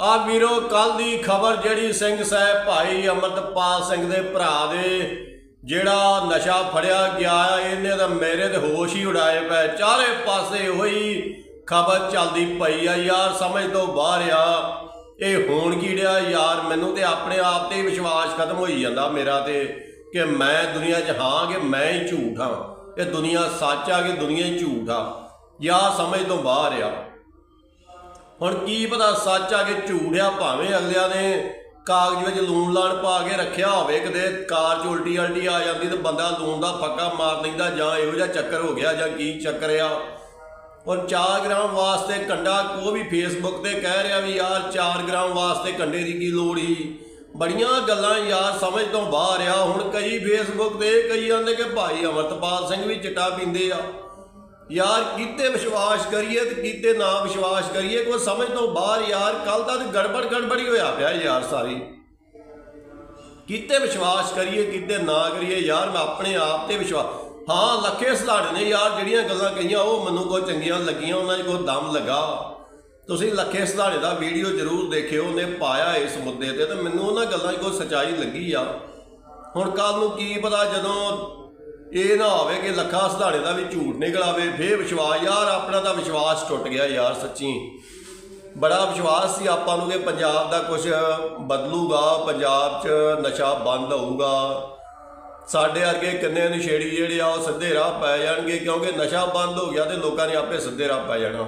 ਆ ਵੀਰੋ ਕੱਲ ਦੀ ਖਬਰ ਜਿਹੜੀ ਸਿੰਘ ਸਾਹਿਬ ਭਾਈ ਅਮਰਤਪਾਲ ਸਿੰਘ ਦੇ ਭਰਾ ਦੇ ਜਿਹੜਾ ਨਸ਼ਾ ਫੜਿਆ ਗਿਆ, ਇਹਨੇ ਤਾਂ ਮੇਰੇ ਤੇ ਹੋਸ਼ ਹੀ ਉਡਾਏ ਪਏ। ਚਾਰੇ ਪਾਸੇ ਹੋਈ ਖਬਰ ਚੱਲਦੀ ਪਈ ਆ। ਯਾਰ, ਸਮਝ ਤੋਂ ਬਾਹਰ ਆ, ਇਹ ਹੋਣ ਕੀ ਡਿਆ? ਯਾਰ, ਮੈਨੂੰ ਤੇ ਆਪਣੇ ਆਪ ਤੇ ਵਿਸ਼ਵਾਸ ਖਤਮ ਹੋਈ ਜਾਂਦਾ ਮੇਰਾ ਤੇ, ਕਿ ਮੈਂ ਦੁਨੀਆ 'ਚ ਹਾਂ ਕਿ ਮੈਂ ਹੀ ਝੂਠ ਹਾਂ। ਇਹ ਦੁਨੀਆ ਸੱਚ ਆ ਕਿ ਦੁਨੀਆ ਹੀ ਝੂਠ ਆ? ਯਾਰ, ਸਮਝ ਤੋਂ ਬਾਹਰ ਆ। ਹੁਣ ਕੀ ਪਤਾ ਸੱਚ ਆ ਕੇ ਝੂਠ ਆ ਭਾਵੇਂ ਅਗਲਿਆਂ ਨੇ ਕਾਗਜ਼ ਵਿੱਚ ਲੂਣ ਲਾਣ ਪਾ ਕੇ ਰੱਖਿਆ ਹੋਵੇ, ਕਿਤੇ ਕਾਰ ਚ ਉਲਟੀ ਅਲਟੀ ਆ ਜਾਂਦੀ ਤੇ ਬੰਦਾ ਲੂਣ ਦਾ ਫੱਕਾ ਮਾਰ ਲੈਂਦਾ ਜਾਂ ਇਹੋ ਜਿਹਾ ਚੱਕਰ ਹੋ ਗਿਆ ਜਾਂ ਕੀ ਚੱਕਰ ਆ। ਔਰ 4 ਗ੍ਰਾਮ ਵਾਸਤੇ ਕੰਡਾ ਕੋ ਵੀ ਫੇਸਬੁੱਕ ਤੇ ਕਹਿ ਰਿਹਾ ਵੀ ਯਾਰ 4 ਗ੍ਰਾਮ ਵਾਸਤੇ ਕੰਡੇ ਦੀ ਕੀ ਲੋੜ ਹੀ ਬੜੀਆਂ ਗੱਲਾਂ ਯਾਰ ਸਮਝ ਤੋਂ ਬਾਹਰ ਆ। ਹੁਣ ਕਈ ਫੇਸਬੁੱਕ ਤੇ ਕਈ ਆਂਦੇ ਕਿ ਭਾਈ ਅਮਰਤਪਾਲ ਸਿੰਘ ਵੀ ਚਿੱਟਾ ਪੀਂਦੇ ਆ। ਯਾਰ ਕੀਤੇ ਵਿਸ਼ਵਾਸ ਕਰੀਏ ਤੇ ਕੀਤੇ ਨਾ ਵਿਸ਼ਵਾਸ ਕਰੀਏ, ਕੋਈ ਸਮਝ ਤੋਂ ਬਾਹਰ ਯਾਰ ਕੱਲ ਦਾ ਤੇ ਗੜਬੜ ਗੜਬੜੀ ਹੋਇਆ ਪਿਆ ਯਾਰ ਸਾਰੀ। ਕੀਤੇ ਵਿਸ਼ਵਾਸ ਕਰੀਏ, ਕੀਤੇ ਨਾ ਕਰੀਏ, ਯਾਰ ਮੈਂ ਆਪਣੇ ਆਪ ਤੇ ਵਿਸ਼ਵਾਸ ਹਾਂ, ਲੱਖੇ ਸਧਾੜੇ ਨੇ ਯਾਰ, ਜਿਹੜੀਆਂ ਗੱਲਾਂ ਕਹੀਆਂ, ਉਹ ਮੈਨੂੰ ਕੋਈ ਚੰਗੀਆਂ ਲੱਗੀਆਂ, ਉਹਨਾਂ 'ਚ ਕੋਈ ਦਮ ਲੱਗਾ। ਤੁਸੀਂ ਲੱਖੇ ਸਧਾੜੇ ਦਾ ਵੀਡੀਓ ਜ਼ਰੂਰ ਦੇਖਿਓ, ਉਹਨੇ ਪਾਇਆ ਇਸ ਮੁੱਦੇ ਤੇ ਤੇ ਮੈਨੂੰ ਉਹਨਾਂ ਗੱਲਾਂ 'ਚ ਕੋਈ ਸਚਾਈ ਲੱਗੀ ਆ। ਹੁਣ ਕੱਲ ਨੂੰ ਕੀ ਪਤਾ ਜਦੋਂ ਇਹ ਨਾ ਹੋਵੇ ਕਿ ਲੱਖਾ ਸਧਾੜੇ ਦਾ ਵੀ ਝੂਠ ਨਿਕਲ ਆਵੇ, ਫੇਰ ਵਿਸ਼ਵਾਸ ਯਾਰ ਆਪਣਾ ਤਾਂ ਵਿਸ਼ਵਾਸ ਟੁੱਟ ਗਿਆ ਯਾਰ ਸੱਚੀ। ਬੜਾ ਵਿਸ਼ਵਾਸ ਸੀ ਆਪਾਂ ਨੂੰ ਕਿ ਪੰਜਾਬ ਦਾ ਕੁਝ ਬਦਲੂਗਾ, ਪੰਜਾਬ 'ਚ ਨਸ਼ਾ ਬੰਦ ਹੋਊਗਾ। ਸਾਡੇ ਵਰਗੇ ਕਿੰਨੇ ਨਸ਼ੇੜੀ ਜਿਹੜੇ ਆ, ਉਹ ਸਿੱਧੇ ਰਾਹ ਪੈ ਜਾਣਗੇ, ਕਿਉਂਕਿ ਨਸ਼ਾ ਬੰਦ ਹੋ ਗਿਆ ਤੇ ਲੋਕਾਂ ਨੇ ਆਪੇ ਸਿੱਧੇ ਰਾਹ ਪੈ ਜਾਣਾ।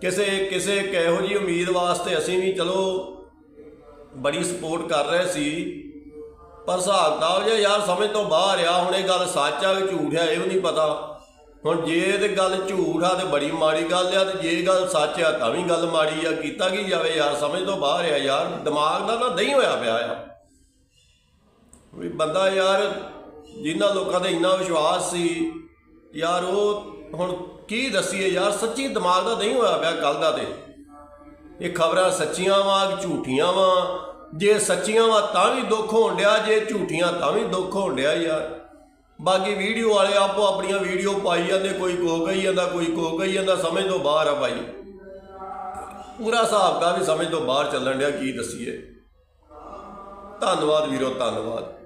ਕਿਸੇ ਕਿਸੇ ਕਿਹੋ ਜੀ ਉਮੀਦ ਵਾਸਤੇ ਅਸੀਂ ਵੀ ਚਲੋ ਬੜੀ ਸਪੋਰਟ ਕਰ ਰਹੇ ਸੀ। ਪਰ ਹਿਸਾਬ ਕਿਤਾਬ ਜੇ ਯਾਰ ਸਮਝ ਤੋਂ ਬਾਹਰ ਆ, ਹੁਣ ਇਹ ਗੱਲ ਸੱਚ ਆ ਕਿ ਝੂਠ ਆ, ਇਹ ਵੀ ਨਹੀਂ ਪਤਾ। ਹੁਣ ਜੇ ਤੇ ਗੱਲ ਝੂਠ ਆ ਤੇ ਬੜੀ ਮਾੜੀ ਗੱਲ ਆ, ਤੇ ਜੇ ਗੱਲ ਸੱਚ ਆ ਤਾਂ ਵੀ ਗੱਲ ਮਾੜੀ ਆ, ਕੀਤਾ ਕੀ ਜਾਵੇ ਯਾਰ, ਸਮਝ ਤੋਂ ਬਾਹਰ ਆ ਯਾਰ, ਦਿਮਾਗ ਦਾ ਨਾ ਦਹੀਂ ਹੋਇਆ ਪਿਆ ਆ। ਵੀ ਬੰਦਾ ਯਾਰ ਜਿਨ੍ਹਾਂ ਲੋਕਾਂ ਤੇ ਇੰਨਾ ਵਿਸ਼ਵਾਸ ਸੀ, ਯਾਰ ਉਹ ਹੁਣ ਕੀ ਦੱਸੀਏ ਯਾਰ, ਸੱਚੀ ਦਿਮਾਗ ਦਾ ਨਹੀਂ ਹੋਇਆ ਪਿਆ ਕੱਲ ਦਾ ਤੇ। ਇਹ ਖਬਰਾਂ ਸੱਚੀਆਂ ਵਾਂ ਝੂਠੀਆਂ ਵਾਂ? ਜੇ ਸੱਚੀਆਂ ਵਾ ਤਾਂ ਵੀ ਦੁੱਖ ਹੋਣ ਡਿਆ, ਜੇ ਝੂਠੀਆਂ ਤਾਂ ਵੀ ਦੁੱਖ ਹੋਣ ਡਿਆ ਯਾਰ। ਬਾਕੀ ਵੀਡੀਓ ਵਾਲੇ ਆਪੋ ਆਪਣੀਆਂ ਵੀਡੀਓ ਪਾਈ ਜਾਂਦੇ, ਕੋਈ ਕੋ ਕਹੀ ਜਾਂਦਾ, ਕੋਈ ਕੋ ਕਹੀ ਜਾਂਦਾ, ਸਮਝ ਤੋਂ ਬਾਹਰ ਆ ਭਾਈ ਪੂਰਾ ਹਿਸਾਬ ਦਾ ਵੀ ਸਮਝ ਤੋਂ ਬਾਹਰ ਚੱਲਣ ਡਿਆ, ਕੀ ਦਸੀਏ। ਧੰਨਵਾਦ ਵੀਰੋ, ਧੰਨਵਾਦ।